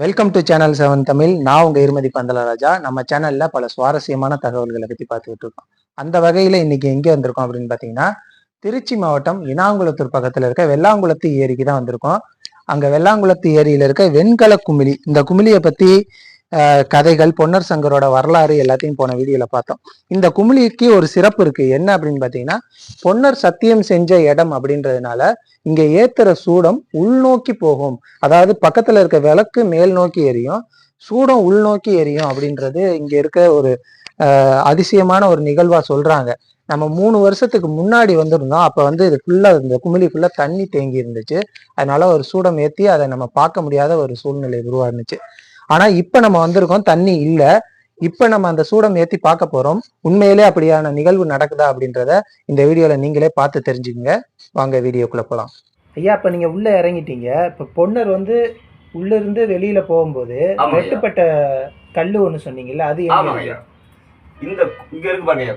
Welcome to channel seven Tamil நான் உங்க இருமதி பந்தலராஜா நம்ம சேனல்ல பல சுவாரஸ்யமான தகவல்களை பத்தி பார்த்துக்கிட்டு இருக்கோம். அந்த வகையில இன்னைக்கு எங்க வந்திருக்கோம் அப்படின்னு பாத்தீங்கன்னா திருச்சி மாவட்டம் இனாங்குளத்தூர் பக்கத்துல இருக்க வெள்ளாங்குளத்து ஏரிக்கு தான் வந்திருக்கோம். அங்க வெள்ளாங்குளத்து ஏரியில இருக்க வெண்கல குமிழி. இந்த குமிழியை பத்தி கதைகள் பொன்னர் சங்கரோட வரலாறு எல்லாத்தையும் போன வீடியோல பார்த்தோம். இந்த குமிழிக்கு ஒரு சிறப்பு இருக்கு. என்ன அப்படின்னு பாத்தீங்கன்னா பொன்னர் சத்தியம் செஞ்ச இடம் அப்படின்றதுனால இங்க ஏத்துற சூடம் உள்நோக்கி போகும். அதாவது பக்கத்துல இருக்க விளக்கு மேல் நோக்கி எரியும் சூடம் உள்நோக்கி எரியும் அப்படின்றது இங்க இருக்க ஒரு அதிசயமான ஒரு நிகழ்வா சொல்றாங்க. நம்ம மூணு வருஷத்துக்கு முன்னாடி வந்திருந்தோம். அப்ப வந்து இது ஃபுல்லா இந்த குமிழி ஃபுல்லா தண்ணி தேங்கி இருந்துச்சு. அதனால ஒரு சூடம் ஏத்தி அதை நம்ம பார்க்க முடியாத ஒரு சூழ்நிலை உருவானுச்சு. ஆனா இப்ப நம்ம வந்திருக்கோம் தண்ணி இல்ல. இப்ப நம்ம அந்த சூடம் ஏத்தி பார்க்க போறோம். உண்மையிலே அப்படியான நிகழ்வு நடக்குதா அப்படின்றத இந்த வீடியோல நீங்களே பார்த்து தெரிஞ்சுக்கங்க. வாங்க வீடியோக்குள்ள போலாம். ஐயா இப்ப நீங்க உள்ள இறங்கிட்டீங்க. இப்ப பொன்னர் வந்து உள்ள இருந்து வெளியில போகும்போது. வெட்டுப்பட்ட கல்லு ஒண்ணு சொன்னீங்கல்ல அது இந்த இங்க இருக்கு பாருங்க.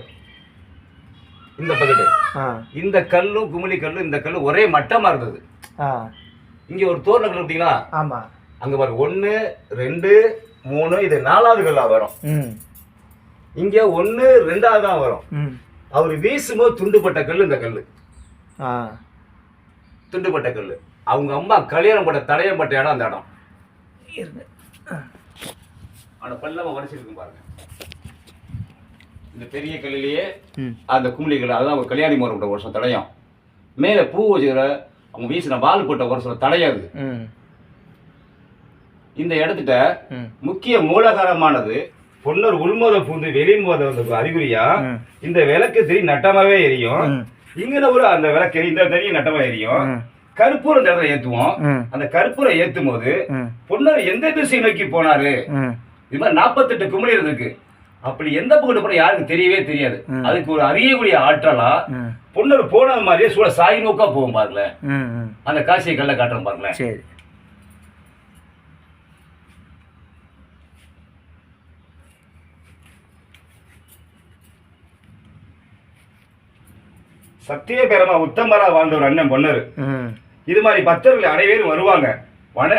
இந்த பக்கெட்டு இந்த கல்லும் குமிழி கல்லும் இந்த கல்லு ஒரே மட்டமா இருந்தது. ஆ. இங்க ஒரு தோரண கல் ஆமா. அங்க பாருங்க ஒண்ணு ரெண்டு மூணு இது நாலாவது கல்லா வரும் இங்க ஒண்ணு ரெண்டாவது தான் வரும் அவர் வீசும்போது துண்டுப்பட்ட கல்லு இந்த கல்லு. ஆ. துண்டுப்பட்ட கல்லு. அவங்க அம்மா கல்யாணம் பட்ட தடையம் பட்ட இடம் அந்த இடம். அவனை பல்லாம வரிச்சிருக்கும் பாருங்க. இந்த பெரிய கல்லிலேயே அந்த குமிழி கல் அதான் அவங்க கல்யாணி மரம் விட்ட வருஷம் தடையம். மேலே பூ வச்சுக்கிற அவங்க வீசின வால் போட்ட வருஷம் தடையாது இந்த இடத்துட்ட முக்கிய மூலகாரமானது பொன்னர் உள்மோத பூந்து வெளிமோத வந்து அறிகுறியா. இந்த விளக்கு திரி நட்டமாவே எரியும். ம். இங்க ஒரு அந்த விளக்கு இந்த தறி நட்டமா எரியும். கற்பூரம் இந்த இடத்துல ஏத்துவோம். அந்த கற்பூரம் ஏத்தும் போது பொன்னர் எந்த திசை நோக்கி போனாரு? இது மாதிரி நாற்பத்தெட்டு குமிழி இருக்கு அப்படி எந்த பக்கம் போன யாருக்கும் தெரியவே தெரியாது. அதுக்கு ஒரு அறியக்கூடிய ஆற்றலா பொன்னர் போனது மாதிரியே சூழ சாய் நோக்கா போகும் பாருங்களேன். அந்த காட்சியை கல்ல காட்டுறோம் பாருங்களேன். சத்தியபெரமா உத்தமரா வாழ்ந்த ஒரு அண்ணன் பொன்னர் இது மாதிரி பக்தர்கள் அனைவரும் வருவாங்க.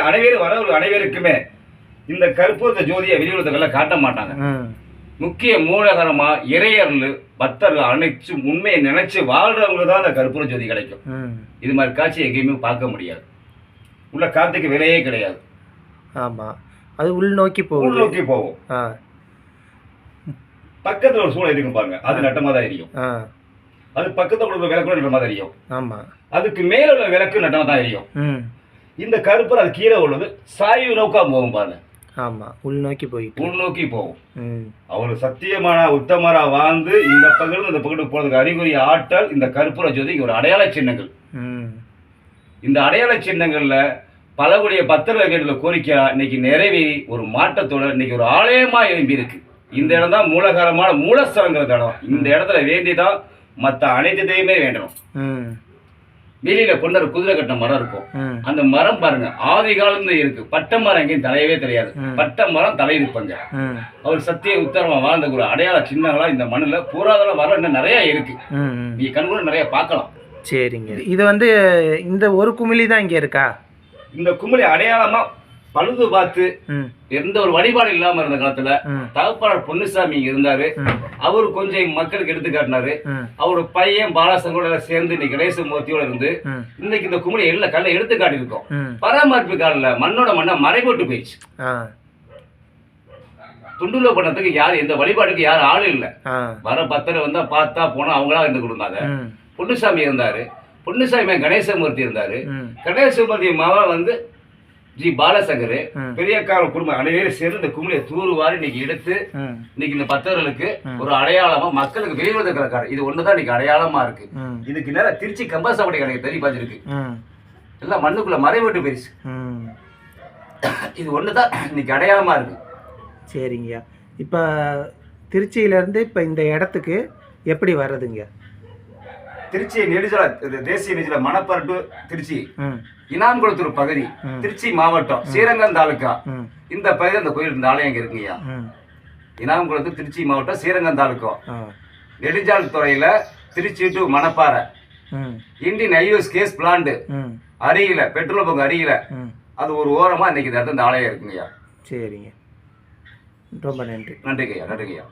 அனைவரும் வரவர்கள் அனைவருக்குமே இந்த கற்பூரத்த ஜோதியை வெளியுறவுல காட்ட மாட்டாங்க. முக்கிய மூலகரமா இறையர்கள் பக்தர்கள் அனைச்சு உண்மையை நினைச்சு வாழ்றவங்க தான் அந்த கற்பூர ஜோதி கிடைக்கும். இது மாதிரி காட்சி எங்கேயுமே பார்க்க முடியாது. உள்ள காத்துக்கு விலையே கிடையாது. ஆமா. அது உள்நோக்கி போகுது. உள்நோக்கி போகும். பக்கத்துல ஒரு சூழல் இருக்கும் பாருங்க. அது நட்டமா தான் ஆ. அது பக்கத்துல உள்ள விளக்கு நட்டமா தான் எரியும் ஆமா. அதுக்கு மேல உள்ள விளக்கு நட்டமா தான் எரியும் இந்த கருப்பர் அது கீழே உள்ளது சாய்வு நோக்கா போகும் பாருங்க. ஆமா உள்நோக்கி போயிட்டு. உள்நோக்கி போகும். அவர் சத்தியமான உத்தமரா வாழ்ந்து இந்த பகுதியில் இந்த பகுதி போறதுக்கு அறிகுறி ஆற்றல் இந்த கற்பூர ஜோதிக்கு ஒரு அடையாள சின்னங்கள். இந்த அடையாள சின்னங்கள்ல பலவுடைய பக்தர்கள் கேட்டுள்ள கோரிக்கை இன்னைக்கு நிறைவேறி ஒரு மாற்றத்தோட இன்னைக்கு ஒரு ஆலயமா எழும்பி இருக்கு இந்த இடம் தான் மூலகாரமான மூலஸ்தலங்கிற இடம். இந்த இடத்துல வேண்டிதான் மற்ற அனைத்தையுமே வேண்டணும் ம். வெளியில பொண்ணர் குதிரை கட்ட மரம் இருக்கும். அந்த மரம் பாருங்க ஆதி காலத்துல இருக்கு. பட்டை மரம் எங்கேயும் தலையவே தெரியாது. பட்டை மரம் தலை இருப்பாங்க. ம். அவர் சத்திய உத்தரமா வாழ்ந்த ஒரு அடையாள சின்னங்களா இந்த மண்ணுல பூராதெல்லாம் வர இன்னும் நிறைய இருக்கு. நீ கண்கூட நிறைய பார்க்கலாம். சரிங்க. இது வந்து இந்த ஒரு குமிழி தான் இங்க இருக்கா? இந்த குமிழி அடையாளமா பழுது பார்த்து எந்த ஒரு வழிபாடு இல்லாம இருந்த காலத்துல தகப்பனார் பொன்னுசாமி இருந்தாரு. அவரு கொஞ்சம் மக்களுக்கு எடுத்து காட்டினாரு. ம். அவரு பையன் பாலாசங்கோட சேர்ந்து இன்னைக்கு கணேச மூர்த்தியோட இருந்து இன்னைக்கு இந்த குமிழி எல்ல கல்ல எடுத்து காட்டியிருக்கோம். பராமரிப்பு காலில் மண்ணோட மண்ணை மறைபோட்டு போயிடுச்சு. துண்டுல பண்ணத்துக்கு யார் எந்த வழிபாட்டுக்கு யார் ஆள் இல்லை. வர பத்தரை வந்தா பார்த்தா போனா அவங்களா இருந்து கொடுத்தாங்க பொன்னுசாமி இருந்தாரு. பொன்னுசாமி கணேசமூர்த்தி இருந்தாரு. கணேசமூர்த்தி மகன் வந்து ஜி பாலசங்கர். பெரியக்கார குடும்பம் அனைவரும் சேர்ந்து இந்த குமிழியை தூர்வாரி இன்னைக்கு எடுத்து இன்னைக்கு இந்த பக்தர்களுக்கு. ஒரு அடையாளமா மக்களுக்கு வெளிவதற்கிற காடு இது ஒண்ணுதான் இன்னைக்கு அடையாளமா இருக்கு. இதுக்கு நேரம் திருச்சி கம்பாசாப்படி கணக்கு தெரிய பாஞ்சிருக்கு எல்லாம் மண்ணுக்குள்ள மறைவிட்டு போயிருச்சு ம் இது ஒண்ணுதான் இன்னைக்கு அடையாளமா இருக்கு. சரிங்கய்யா. இப்போ திருச்சியிலேருந்து இப்போ இந்த இடத்துக்கு எப்படி வர்றதுங்க திருச்சி நெடுஞ்சல தேசிய நெடுஞ்சல மணப்பரட்டு திருச்சி. இனாம்குளத்தூர் பகுதி. திருச்சி மாவட்டம் ஸ்ரீரங்கம் தாலுக்கா இந்த பகுதி அந்த கோயில் இந்த ஆலயம் இருக்குங்கய்யா. இனாம்குளத்தூர் திருச்சி மாவட்டம் ஸ்ரீரங்கம் தாலுக்கா நெடுஞ்சால் துறையில Tiruchi to Manapparai. Indian IOC gas plant. அருகில பெட்ரோல் பங்க் அருகில. அது ஒரு ஓரமாக இன்னைக்கு இந்த இடத்துல இந்த ஆலயம் இருக்குங்கய்யா. சரிங்க. ரொம்ப நன்றி. நன்றிங்கய்யா நன்றிங்கய்யா.